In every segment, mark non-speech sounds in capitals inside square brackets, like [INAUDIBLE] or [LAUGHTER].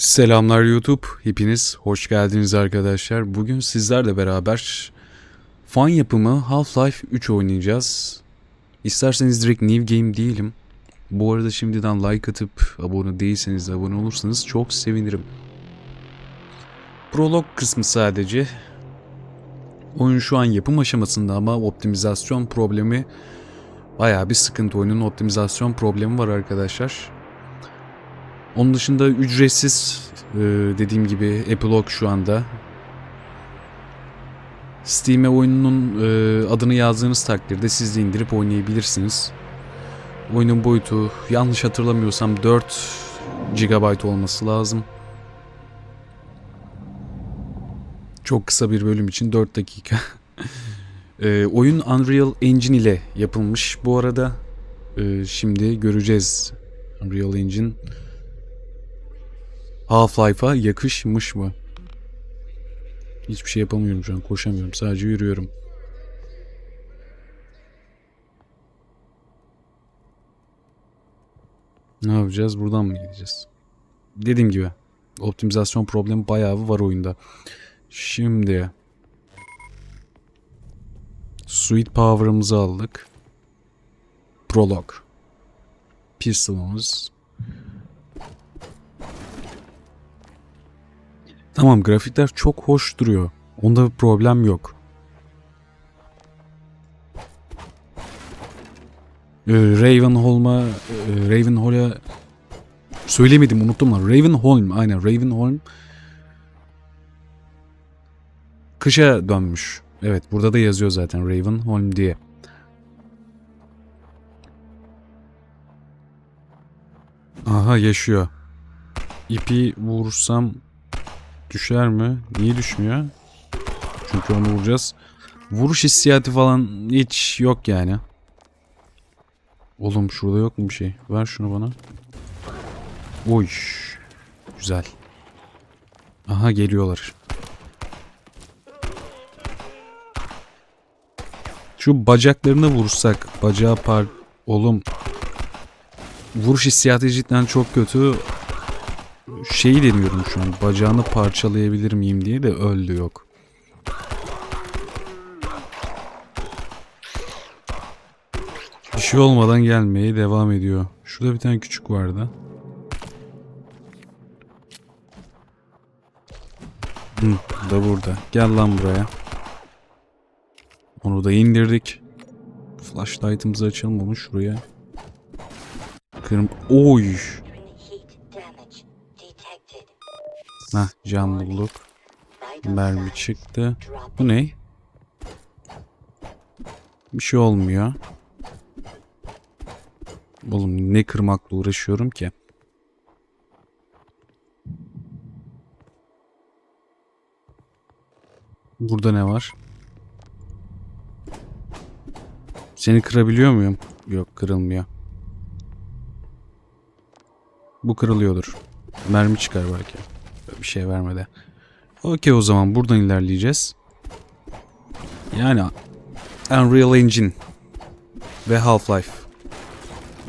Selamlar YouTube. Hepiniz hoş geldiniz arkadaşlar. Bugün sizlerle beraber fan yapımı Half-Life 3 oynayacağız. İsterseniz direkt new game değilim. Bu arada şimdiden like atıp abone değilseniz de abone olursanız çok sevinirim. Prolog kısmı sadece. Oyun şu an yapım aşamasında ama optimizasyon problemi bayağı bir sıkıntı. Oyunun optimizasyon problemi var arkadaşlar. Onun dışında ücretsiz e, dediğim gibi Epilogue şu anda. Steam'e oyunun e, adını yazdığınız takdirde siz de indirip oynayabilirsiniz. Oyunun boyutu yanlış hatırlamıyorsam 4 GB olması lazım. Çok kısa bir bölüm için 4 dakika. [LAUGHS] E, oyun Unreal Engine ile yapılmış bu arada. E, şimdi göreceğiz Unreal Engine Half-Life'a yakışmış mı? Hiçbir şey yapamıyorum şu an. Koşamıyorum. Sadece yürüyorum. Ne yapacağız? Buradan mı gideceğiz? Dediğim gibi optimizasyon problemi bayağı var oyunda. Şimdi Sweet Power'ımızı aldık. Prolog. Pistol'ımız. Tamam grafikler çok hoş duruyor. Onda bir problem yok. Ee, Ravenholm'a e, söylemedim unuttum lan. Ravenholm aynen Ravenholm kışa dönmüş. Evet burada da yazıyor zaten Ravenholm diye. Aha yaşıyor. İpi vursam Düşer mi? Niye düşmüyor? Çünkü onu vuracağız. Vuruş hissiyatı falan hiç yok yani. Oğlum şurada yok mu bir şey? Ver şunu bana. Oy. Güzel. Aha geliyorlar. Şu bacaklarına vursak. Bacağı par... Oğlum. Vuruş hissiyatı cidden çok kötü şeyi deniyorum şu an. Bacağını parçalayabilir miyim diye de öldü yok. Bir şey olmadan gelmeye devam ediyor. Şurada bir tane küçük vardı. Hı, da burada. Gel lan buraya. Onu da indirdik. Flashlight'ımızı açalım onu şuraya. Kırm... Oy! Hah cam Mermi çıktı. Bu ne? Bir şey olmuyor. Oğlum ne kırmakla uğraşıyorum ki? Burada ne var? Seni kırabiliyor muyum? Yok kırılmıyor. Bu kırılıyordur. Mermi çıkar belki. Bir şey vermedi. Okey o zaman buradan ilerleyeceğiz. Yani Unreal Engine ve Half-Life.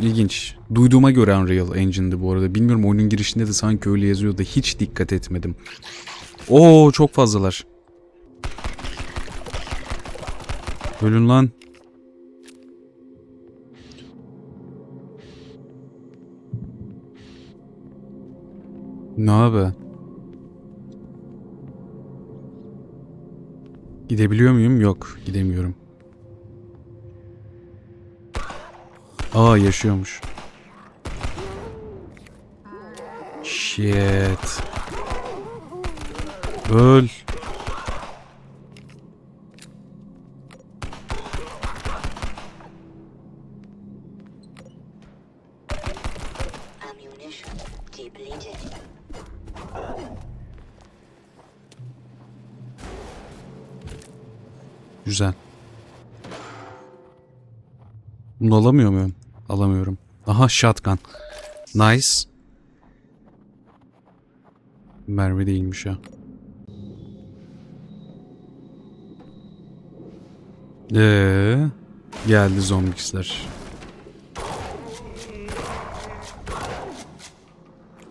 İlginç. Duyduğuma göre Unreal Engine'di bu arada. Bilmiyorum oyunun girişinde de sanki öyle yazıyor da hiç dikkat etmedim. Oo çok fazlalar. Ölün lan. Ne abi? Gidebiliyor muyum? Yok, gidemiyorum. Aa yaşıyormuş. Shit. Öl. Güzel. Bunu alamıyor muyum? Alamıyorum. Aha shotgun. Nice. Mermi değilmiş ya. Ee, geldi zombisler.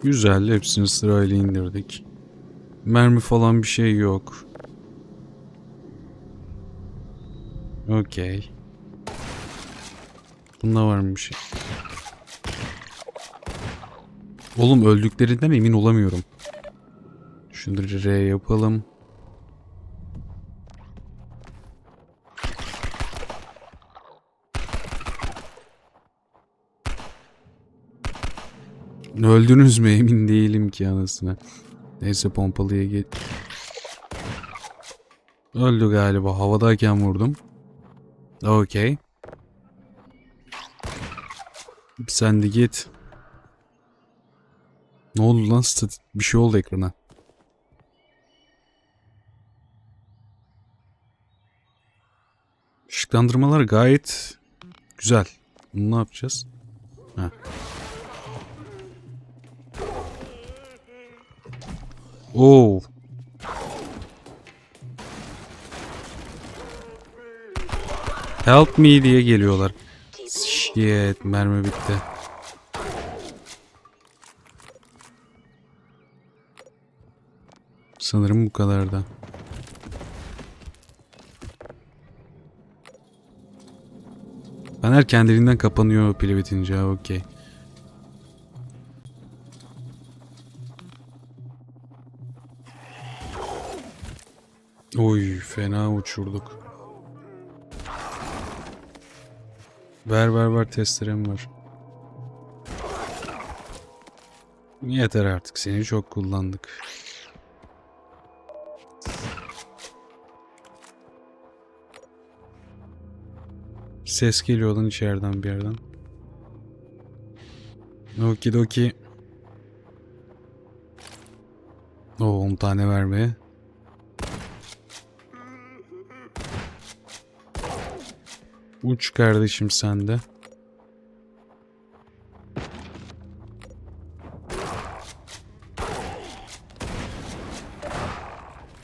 Güzel. Hepsini sırayla indirdik. Mermi falan bir şey yok. Okey. Bunda var mı bir şey? Oğlum öldüklerinden emin olamıyorum. Şunları R yapalım. Öldünüz mü emin değilim ki anasını. Neyse pompalıya git. Öldü galiba. Havadayken vurdum. Okey. Sen de git. Ne oldu lan? Bir şey oldu ekrana. Işıklandırmalar gayet güzel. Bunu ne yapacağız? Ha. Oo. Help me diye geliyorlar. Shit, mermi bitti. Sanırım bu kadar da. Fener kendiliğinden kapanıyor pili bitince. Okey. Oy fena uçurduk. Ver ver ver testerem var. Yeter artık seni çok kullandık. Ses geliyor lan içeriden bir yerden. Okidoki. Oo 10 tane vermeye. Uç kardeşim sen de.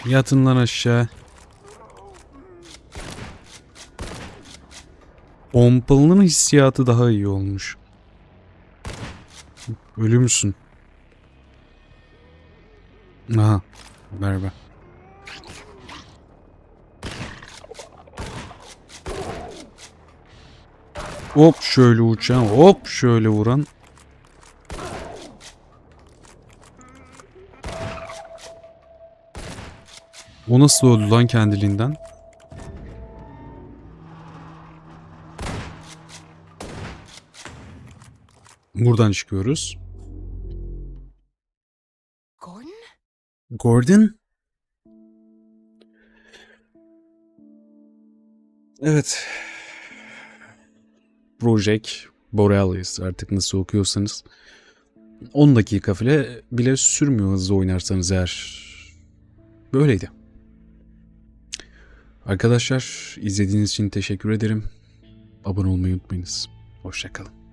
Yatın lan aşağı. Pompalının hissiyatı daha iyi olmuş. Ölümsün. Aha. Merhaba. Hop şöyle uçan, hop şöyle vuran. O nasıl öldü lan kendiliğinden? Buradan çıkıyoruz. Gordon? Gordon? Evet. Project Borealis artık nasıl okuyorsanız 10 dakika bile, bile sürmüyor hızlı oynarsanız eğer. Böyleydi. Arkadaşlar izlediğiniz için teşekkür ederim. Abone olmayı unutmayınız. Hoşçakalın.